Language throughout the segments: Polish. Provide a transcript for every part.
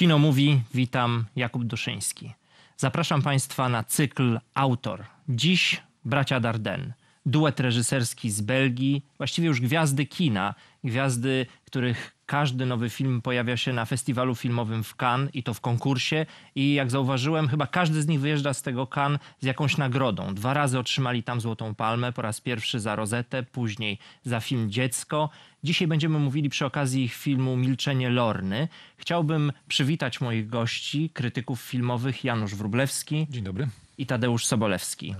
Kino mówi, witam, Jakub Duszyński. Zapraszam Państwa na cykl Autor. Dziś bracia Darden. Duet reżyserski z Belgii, właściwie już gwiazdy kina, gwiazdy, których każdy nowy film pojawia się na festiwalu filmowym w Cannes i to w konkursie. I jak zauważyłem, chyba każdy z nich wyjeżdża z tego Cannes z jakąś nagrodą. Dwa razy otrzymali tam Złotą Palmę, po raz pierwszy za Rozetę, później za film Dziecko. Dzisiaj będziemy mówili przy okazji ich filmu Milczenie Lorny. Chciałbym przywitać moich gości, krytyków filmowych Janusz Wrublewski Dzień dobry. i Tadeusz Sobolewski.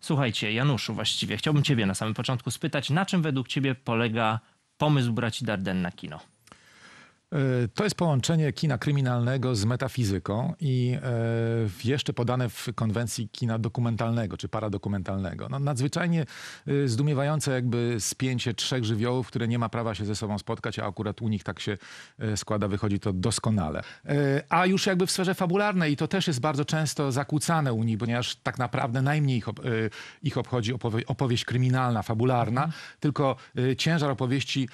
Słuchajcie, Januszu, właściwie chciałbym Ciebie na samym początku spytać, na czym według Ciebie polega pomysł braci Darden na kino? E, To jest połączenie kina kryminalnego z metafizyką i e, jeszcze podane w konwencji kina dokumentalnego czy paradokumentalnego. No, nadzwyczajnie e, zdumiewające jakby spięcie trzech żywiołów, które nie ma prawa się ze sobą spotkać, a akurat u nich tak się składa, wychodzi to doskonale. A już jakby w sferze fabularnej i to też jest bardzo często zakłócane u nich, ponieważ tak naprawdę najmniej ich, ob- ich obchodzi opowie- opowieść kryminalna, fabularna, tylko e, ciężar opowieści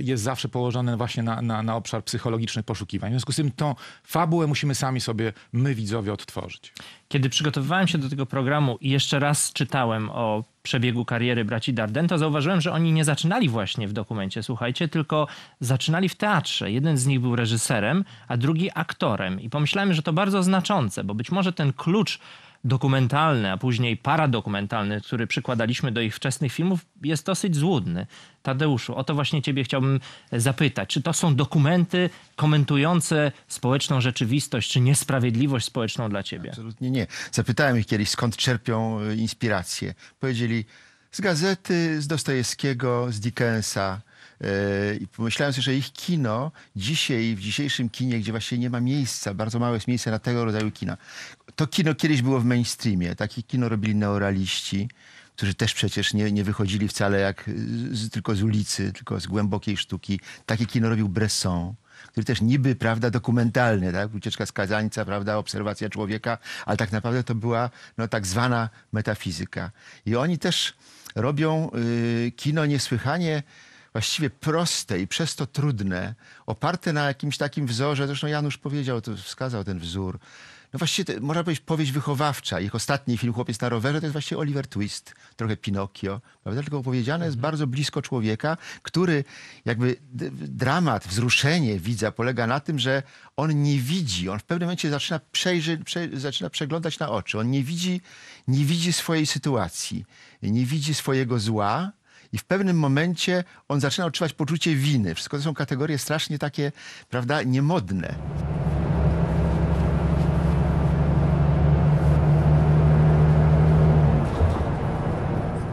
jest zawsze położony właśnie na, na, na obszar psychologicznych poszukiwań. W związku z tym tą fabułę musimy sami sobie, my widzowie, odtworzyć. Kiedy przygotowywałem się do tego programu i jeszcze raz czytałem o przebiegu kariery braci Darden, to zauważyłem, że oni nie zaczynali właśnie w dokumencie, słuchajcie, tylko zaczynali w teatrze. Jeden z nich był reżyserem, a drugi aktorem. I pomyślałem, że to bardzo znaczące, bo być może ten klucz dokumentalny, a później paradokumentalny, który przykładaliśmy do ich wczesnych filmów, jest dosyć złudny. Tadeuszu, o to właśnie ciebie chciałbym zapytać. Czy to są dokumenty komentujące społeczną rzeczywistość, czy niesprawiedliwość społeczną dla ciebie? Absolutnie nie. Zapytałem ich kiedyś, skąd czerpią e, inspirację. Powiedzieli z gazety, z Dostojewskiego, z Dickensa. E, I pomyślałem sobie, że ich kino dzisiaj, w dzisiejszym kinie, gdzie właściwie nie ma miejsca, bardzo małe jest miejsce na tego rodzaju kina. To kino kiedyś było w mainstreamie. Takie kino robili neorealiści, którzy też przecież nie, nie wychodzili wcale jak z, tylko z ulicy, tylko z głębokiej sztuki. Takie kino robił Bresson który też niby, prawda, dokumentalny, tak? Ucieczka skazańca, prawda, obserwacja człowieka, ale tak naprawdę to była no, tak zwana metafizyka. I oni też robią y, kino niesłychanie właściwie proste i przez to trudne, oparte na jakimś takim wzorze, zresztą Janusz powiedział, to wskazał ten wzór, no właściwie można powiedzieć powieść wychowawcza. Ich ostatni film Chłopiec na rowerze to jest właściwie Oliver Twist, trochę Pinokio, prawda? Tylko opowiedziane jest bardzo blisko człowieka, który jakby dramat, wzruszenie widza polega na tym, że on nie widzi, on w pewnym momencie zaczyna, przejrzy, prze, zaczyna przeglądać na oczy. On nie widzi, nie widzi swojej sytuacji, nie widzi swojego zła, i w pewnym momencie on zaczyna odczuwać poczucie winy. Wszystko to są kategorie strasznie takie, prawda, niemodne.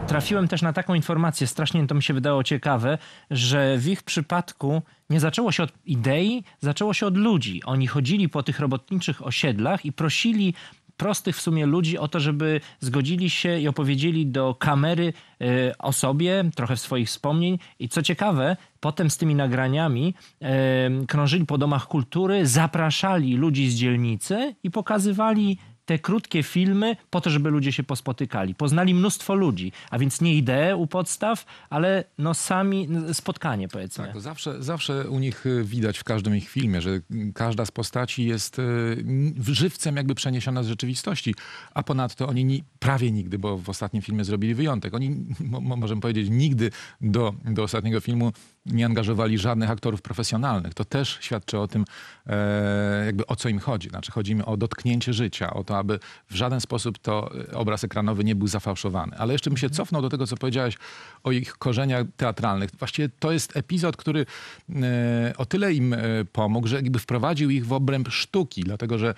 Trafiłem też na taką informację, strasznie to mi się wydało ciekawe, że w ich przypadku nie zaczęło się od idei, zaczęło się od ludzi. Oni chodzili po tych robotniczych osiedlach i prosili prostych w sumie ludzi o to, żeby zgodzili się i opowiedzieli do kamery e, o sobie, trochę swoich wspomnień. I co ciekawe, potem z tymi nagraniami e, krążyli po domach kultury, zapraszali ludzi z dzielnicy i pokazywali te krótkie filmy po to, żeby ludzie się pospotykali. Poznali mnóstwo ludzi, a więc nie ideę u podstaw, ale no sami spotkanie powiedzmy. Tak, zawsze, zawsze u nich y, widać w każdym ich filmie, że każda z postaci jest y, żywcem jakby przeniesiona z rzeczywistości, a ponadto oni ni, prawie nigdy, bo w ostatnim filmie zrobili wyjątek, oni, mo, mo- możemy powiedzieć, nigdy do, do ostatniego filmu nie angażowali żadnych aktorów profesjonalnych. To też świadczy o tym, e, jakby o co im chodzi. Znaczy chodzi im o dotknięcie życia, o to, aby w żaden sposób to e, obraz ekranowy nie był zafałszowany. Ale jeszcze bym się cofnął do tego, co powiedziałeś o ich korzeniach teatralnych. Właściwie to jest epizod, który e, o tyle im pomógł, że jakby wprowadził ich w obręb sztuki, dlatego że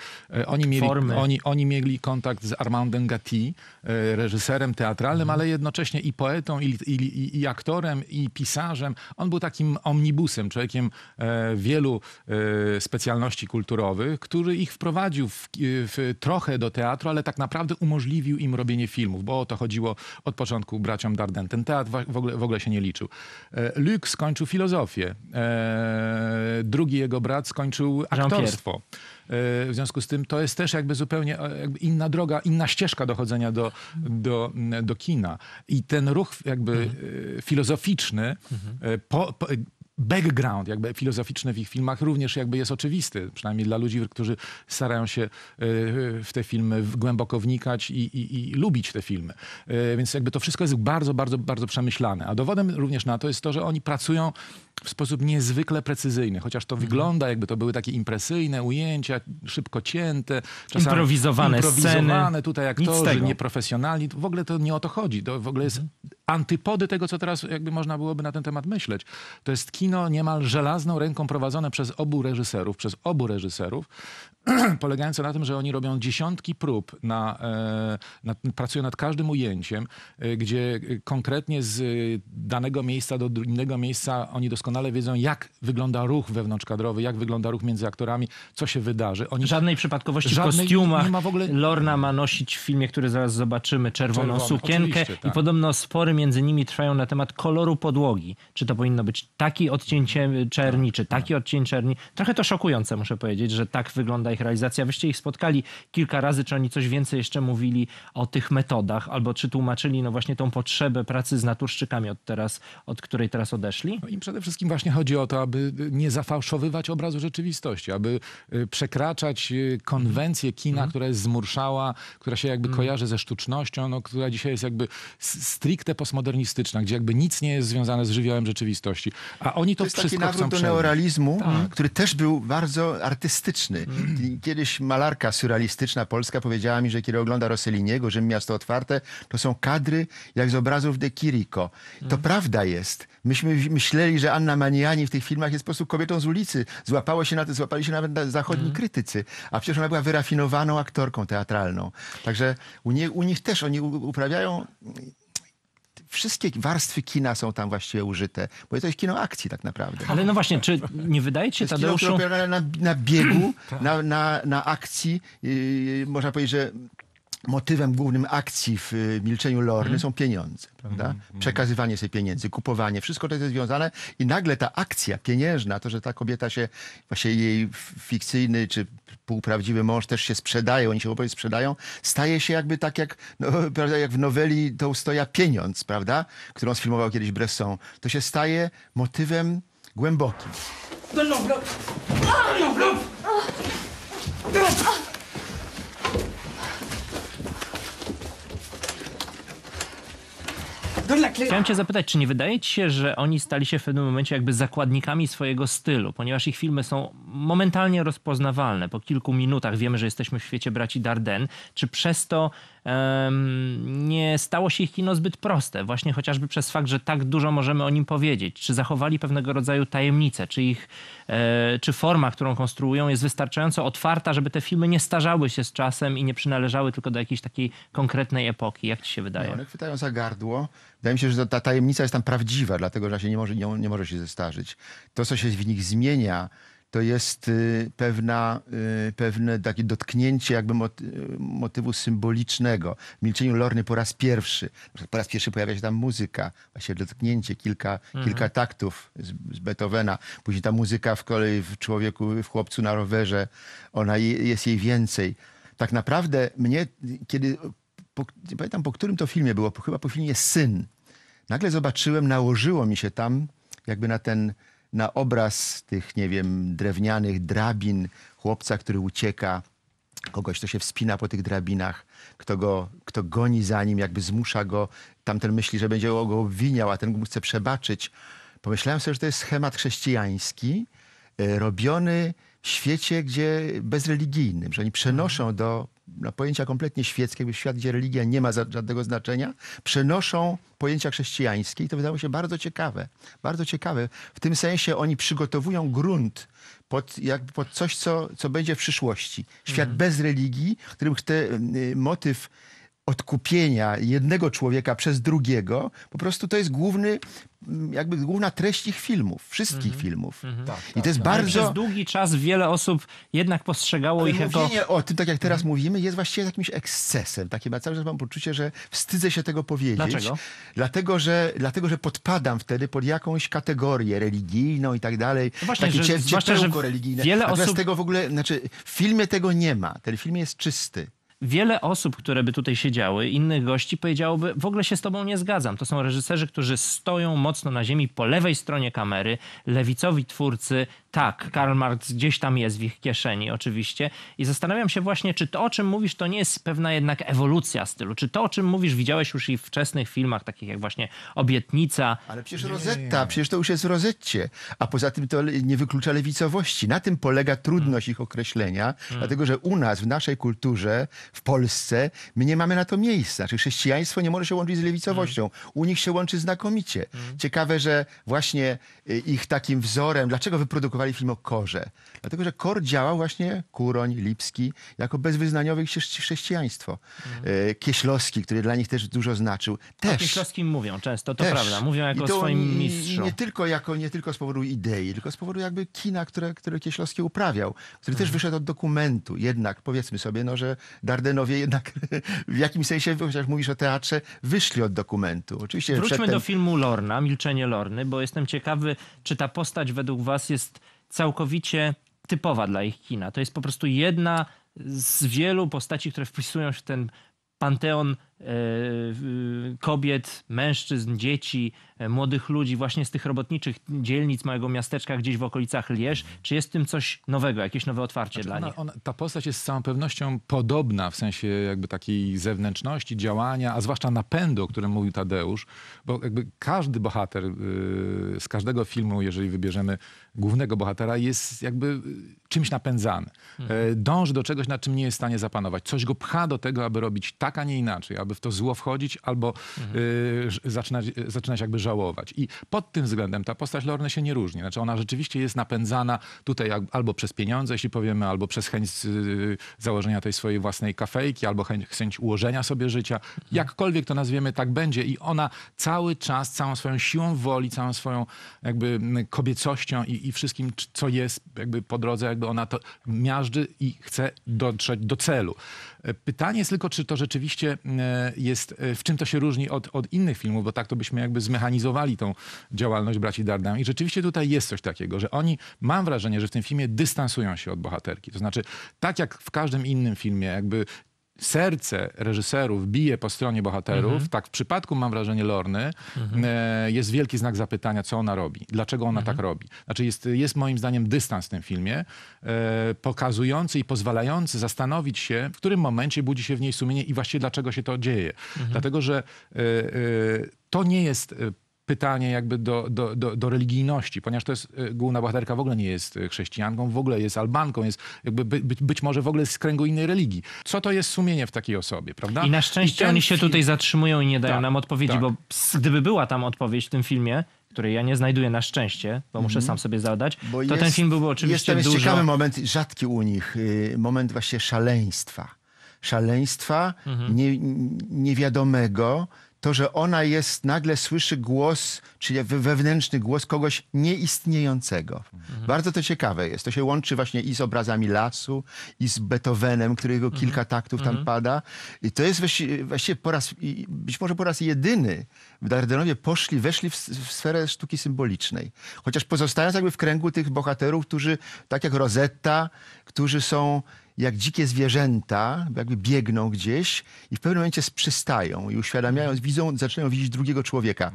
oni mieli, Formy. oni, oni mieli kontakt z Armandem Gatti, reżyserem teatralnym, ale jednocześnie i poetą, i, i, i, i aktorem, i pisarzem. On był takim omnibusem, człowiekiem e, wielu e, specjalności kulturowych, który ich wprowadził w, w, trochę do teatru, ale tak naprawdę umożliwił im robienie filmów, bo o to chodziło od początku braciom Darden. Ten teatr w ogóle, w ogóle się nie liczył. E, Luc skończył filozofię. E, drugi jego brat skończył aktorstwo. E, W związku z tym to jest też jakby zupełnie e, jakby inna droga, inna ścieżka dochodzenia do, do, do kina. I ten ruch jakby e, filozoficzny e, po, background jakby filozoficzny w ich filmach również jakby jest oczywisty, przynajmniej dla ludzi, którzy starają się e, w te filmy głęboko wnikać i, i, i lubić te filmy. E, Więc jakby to wszystko jest bardzo, bardzo, bardzo przemyślane. A dowodem również na to jest to, że oni pracują w sposób niezwykle precyzyjny, chociaż to wygląda jakby to były takie impresyjne ujęcia, szybko cięte, czasami Improwizowane improwizowane sceny. tutaj aktorzy, nieprofesjonalni. W ogóle to nie o to chodzi. To w ogóle jest antypody tego, co teraz jakby można byłoby na ten temat myśleć. To jest kino niemal żelazną ręką prowadzone przez obu reżyserów, przez obu reżyserów, polegające na tym, że oni robią dziesiątki prób, na, e, nad, pracują nad każdym ujęciem, e, gdzie konkretnie z danego miejsca do innego miejsca oni doskonale wiedzą, jak wygląda ruch wewnątrzkadrowy, jak wygląda ruch między aktorami, co się wydarzy. Oni Żadnej przypadkowości w Żadnej- kostiumach. nie ma w ogóle- Lorna ma nosić w filmie, który zaraz zobaczymy, czerwoną sukienkę oczywiście, i tak. podobno spory między nimi trwają na temat koloru podłogi. Czy to powinno być taki odcień cie- czerni, czy taki odcień czerni. Trochę to szokujące, muszę powiedzieć, że tak wygląda ich realizacja. Wyście ich spotkali kilka razy, czy oni coś więcej jeszcze mówili o tych metodach, albo czy tłumaczyli no właśnie tą potrzebę pracy z naturszczykami od teraz, od której teraz odeszli? No przede wszystkim właśnie chodzi o to, aby nie zafałszowywać obrazu rzeczywistości, aby y, przekraczać y, konwencję kina, która jest zmurszała, która się jakby kojarzy ze sztucznością, no, która dzisiaj jest jakby stricte postmodernistyczna, gdzie jakby nic nie jest związane z żywiołem rzeczywistości. A oni to, To jest taki wszystko chcą nawrót do neorealizmu, Tak. który też był bardzo artystyczny. Kiedyś malarka surrealistyczna polska powiedziała mi, że kiedy ogląda Rosselliniego, Rzym Miasto Otwarte, to są kadry jak z obrazów de Chirico. To prawda jest. Myśmy myśleli, że Anna Maniani w tych filmach jest po prostu kobietą z ulicy. Złapało się na to, złapali się nawet na- zachodni krytycy. A przecież ona była wyrafinowaną aktorką teatralną. Także u, nie, u nich też oni uprawiają wszystkie warstwy kina są tam właściwie użyte, bo to jest kino akcji tak naprawdę. Ale no właśnie, czy nie wydaje ci się, kino, Tadeuszu... opiera na, na biegu, na, na, na akcji. Yy, można powiedzieć, że motywem głównym akcji w y, Milczeniu Lorny są pieniądze, prawda? Przekazywanie sobie pieniędzy, kupowanie, wszystko to jest związane i nagle ta akcja pieniężna, to, że ta kobieta się, właśnie jej fikcyjny czy półprawdziwy mąż też się sprzedaje, oni się oboje sprzedają, staje się jakby tak jak, no, prawda, jak w noweli Tołstoja Pieniądz, prawda? Którą sfilmował kiedyś Bresson. To się staje motywem głębokim. Chciałem cię zapytać, czy nie wydaje ci się, że oni stali się w pewnym momencie jakby zakładnikami swojego stylu, ponieważ ich filmy są momentalnie rozpoznawalne. Po kilku minutach wiemy, że jesteśmy w świecie braci Darden. Czy przez to nie stało się ich kino zbyt proste? Właśnie chociażby przez fakt, że tak dużo możemy o nim powiedzieć. Czy zachowali pewnego rodzaju tajemnicę? Czy ich, e, czy forma, którą konstruują jest wystarczająco otwarta, żeby te filmy nie starzały się z czasem i nie przynależały tylko do jakiejś takiej konkretnej epoki? Jak ci się wydaje? No, one chwytają za gardło. Wydaje mi się, że ta tajemnica jest tam prawdziwa, dlatego że się nie może, nie, nie może się zestarzyć. To, co się w nich zmienia, to jest y, pewna, y, pewne takie dotknięcie jakby y, motywu symbolicznego. W Milczeniu Lorny po raz pierwszy, po raz pierwszy pojawia się tam muzyka, właśnie dotknięcie, kilka, kilka taktów z, z Beethovena. Później ta muzyka w kolei w człowieku, w chłopcu na rowerze, ona je, jest jej więcej. Tak naprawdę mnie, kiedy po, nie pamiętam po którym to filmie było, chyba po filmie Syn. Nagle zobaczyłem, nałożyło mi się tam jakby na ten, na obraz tych, nie wiem, drewnianych drabin, chłopca, który ucieka, kogoś, kto się wspina po tych drabinach, kto go, kto goni za nim, jakby zmusza go, tamten myśli, że będzie go obwiniał, a ten mu chce przebaczyć. Pomyślałem sobie, że to jest schemat chrześcijański, e, robiony w świecie, gdzie bezreligijnym, że oni przenoszą do na pojęcia kompletnie świeckie, jakby świat, gdzie religia nie ma żadnego znaczenia, przenoszą pojęcia chrześcijańskie i to wydało się bardzo ciekawe. Bardzo ciekawe. W tym sensie oni przygotowują grunt pod, jakby pod coś, co, co będzie w przyszłości. Świat bez religii, w którym ten y, motyw odkupienia jednego człowieka przez drugiego, po prostu to jest główny, mm, jakby główna treść ich filmów, wszystkich filmów. I to jest Ale bardzo... Przez długi czas wiele osób jednak postrzegało Ale ich jako... mówienie o tym, tak jak teraz mówimy, jest właściwie jakimś ekscesem. Takie ja cały czas mam poczucie, że wstydzę się tego powiedzieć. Dlaczego? Dlatego, że, dlatego, że podpadam wtedy pod jakąś kategorię religijną i tak dalej. No właśnie, Takie że- ciepełko religijne. wiele Natomiast osób- tego w ogóle, znaczy w filmie tego nie ma. Ten film jest czysty. Wiele osób, które by tutaj siedziały, innych gości, powiedziałoby, w ogóle się z tobą nie zgadzam. To są reżyserzy, którzy stoją mocno na ziemi po lewej stronie kamery, lewicowi twórcy, tak, Karl Marx gdzieś tam jest w ich kieszeni oczywiście i zastanawiam się właśnie, czy to, o czym mówisz, to nie jest pewna jednak ewolucja stylu, czy to, o czym mówisz, widziałeś już i w wczesnych filmach, takich jak właśnie Obietnica, Ale przecież Rosetta, przecież to już jest w Rozetcie. A poza tym to nie wyklucza lewicowości. Na tym polega trudność ich określenia, dlatego że u nas, w naszej kulturze, w Polsce, my nie mamy na to miejsca. Znaczy chrześcijaństwo nie może się łączyć z lewicowością. U nich się łączy znakomicie. Ciekawe, że właśnie y, ich takim wzorem, dlaczego wyprodukowali film o Korze? Dlatego, że Kor działał właśnie, Kuroń, Lipski, jako bezwyznaniowe chrześci- chrześcijaństwo. Y, Kieślowski, który dla nich też dużo znaczył, o też. Kieślowskim mówią często, to Też. prawda, mówią jako o swoim mistrzu. Nie tylko, jako, nie tylko z powodu idei, tylko z powodu jakby kina, które, które Kieślowski uprawiał, który Mhm. też wyszedł od dokumentu. Jednak powiedzmy sobie, no, że Dardenowie jednak w jakimś sensie, chociaż mówisz o teatrze, wyszli od dokumentu. Oczywiście Wróćmy przedtem- do filmu Lorna, Milczenie Lorny, bo jestem ciekawy, czy ta postać według was jest całkowicie typowa dla ich kina. To jest po prostu jedna z wielu postaci, które wpisują się w ten panteon e, kobiet, mężczyzn, dzieci, młodych ludzi właśnie z tych robotniczych dzielnic małego miasteczka gdzieś w okolicach Lierz. Czy jest w tym coś nowego, jakieś nowe otwarcie dla Ona, nich? ona, ta postać jest z całą pewnością podobna w sensie jakby takiej zewnętrzności, działania, a zwłaszcza napędu, o którym mówił Tadeusz, bo jakby każdy bohater y, z każdego filmu, jeżeli wybierzemy głównego bohatera, jest jakby y, czymś napędzany. E, Dąży do czegoś, nad czym nie jest w stanie zapanować. Coś go pcha do tego, aby robić tak, a nie inaczej, aby w to zło wchodzić albo y, ż- zaczynać, zaczynać jakby żałować. I pod tym względem ta postać Lorny się nie różni. Znaczy ona rzeczywiście jest napędzana tutaj albo przez pieniądze, jeśli powiemy, albo przez chęć y, założenia tej swojej własnej kafejki, albo chęć, chęć ułożenia sobie życia. Jakkolwiek to nazwiemy, tak będzie. I ona cały czas, całą swoją siłą woli, całą swoją jakby kobiecością i, i wszystkim, co jest jakby po drodze, jakby ona to miażdży i chce dotrzeć do celu. Pytanie jest tylko, czy to rzeczywiście e, jest, e, w czym to się różni od, od innych filmów, bo tak to byśmy jakby zmechanizowali tą działalność braci Dardin. I rzeczywiście tutaj jest coś takiego, że oni, mam wrażenie, że w tym filmie dystansują się od bohaterki. To znaczy, tak jak w każdym innym filmie, jakby serce reżyserów bije po stronie bohaterów, tak w przypadku, mam wrażenie, Lorny, e, jest wielki znak zapytania, co ona robi, dlaczego ona tak robi. Znaczy jest, jest moim zdaniem dystans w tym filmie, e, pokazujący i pozwalający zastanowić się, w którym momencie budzi się w niej sumienie i właściwie dlaczego się to dzieje. Dlatego, że e, to nie jest... pytanie jakby do, do, do, do religijności, ponieważ to jest e, główna bohaterka w ogóle nie jest e, chrześcijanką, w ogóle jest Albanką, jest jakby by, być, być może w ogóle z kręgu innej religii. Co to jest sumienie w takiej osobie, prawda? I na szczęście ten oni się film- tutaj zatrzymują i nie dają Tak, nam odpowiedzi, tak. bo ps, gdyby była tam odpowiedź w tym filmie, której ja nie znajduję na szczęście, bo muszę sam sobie zadać, Bo to ten film byłby oczywiście Jest tam jest dużo... ciekawy moment, rzadki u nich, y, moment właśnie szaleństwa. Szaleństwa Mhm. nie, niewiadomego, to, że ona jest, nagle słyszy głos, czyli we- wewnętrzny głos kogoś nieistniejącego. Mhm. Bardzo to ciekawe jest. To się łączy właśnie i z obrazami lasu, i z Beethovenem, którego Mhm. kilka taktów tam pada. I to jest właściwie, po raz, być może po raz jedyny w Dardenowie poszli, weszli w, w sferę sztuki symbolicznej. Chociaż pozostając jakby w kręgu tych bohaterów, którzy, tak jak Rosetta, którzy są jak dzikie zwierzęta, jakby biegną gdzieś i w pewnym momencie przystają i uświadamiając, widzą, zaczynają widzieć drugiego człowieka.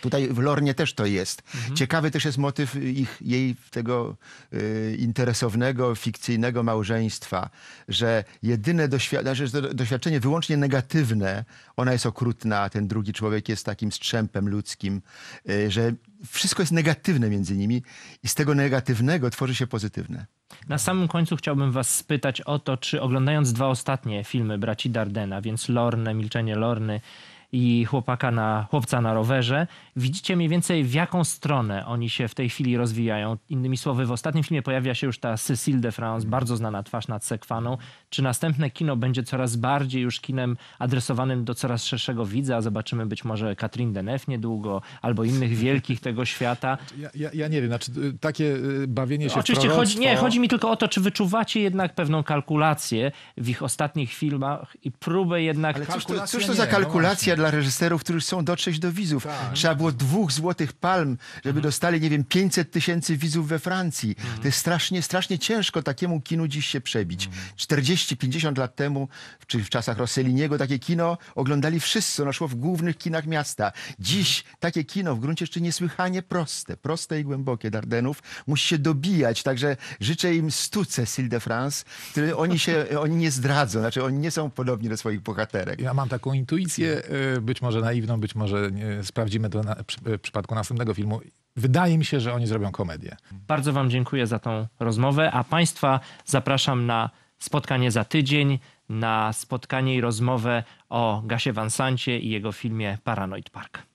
Tutaj w Lornie też to jest. Ciekawy też jest motyw ich, jej tego y, interesownego, fikcyjnego małżeństwa, że jedyne doświadczenie, to doświadczenie wyłącznie negatywne, ona jest okrutna, a ten drugi człowiek jest takim strzępem ludzkim, y, że wszystko jest negatywne między nimi i z tego negatywnego tworzy się pozytywne. Na samym końcu chciałbym was spytać o to, czy oglądając dwa ostatnie filmy braci Dardena, więc Lorne, Milczenie Lorny i chłopaka na, chłopca na rowerze, widzicie mniej więcej w jaką stronę oni się w tej chwili rozwijają. Innymi słowy, w ostatnim filmie pojawia się już ta Cécile de France, bardzo znana twarz nad Sekwaną. Czy następne kino będzie coraz bardziej już kinem adresowanym do coraz szerszego widza? Zobaczymy być może Catherine Deneuve niedługo, albo innych wielkich tego świata. Ja, ja, ja nie wiem, znaczy y, takie y, bawienie się Oczywiście w chodzi, nie, proroctwo- chodzi mi tylko o to, czy wyczuwacie jednak pewną kalkulację w ich ostatnich filmach i próbę jednak... Ale cóż to, cóż to nie, za no kalkulacja właśnie. Dla reżyserów, którzy chcą dotrzeć do widzów. Tak. Trzeba było dwóch złotych palm, żeby dostali, nie wiem, 500 tysięcy widzów we Francji. To jest strasznie, strasznie ciężko takiemu kinu dziś się przebić. 40-50 lat temu, czy w czasach Rosselliniego, takie kino oglądali wszyscy. Ono szło w głównych kinach miasta. Dziś takie kino w gruncie jeszcze niesłychanie proste, proste i głębokie Dardenów musi się dobijać. Także życzę im stu Cecil de France, które oni się, oni nie zdradzą. Znaczy oni nie są podobni do swoich bohaterek. Ja mam taką intuicję, y, być może naiwną, być może nie, sprawdzimy to na, przy, w przypadku następnego filmu. Wydaje mi się, że oni zrobią komedię. Bardzo Wam dziękuję za tą rozmowę, a Państwa zapraszam na spotkanie za tydzień, na spotkanie i rozmowę o Gasie Vansancie i jego filmie Paranoid Park.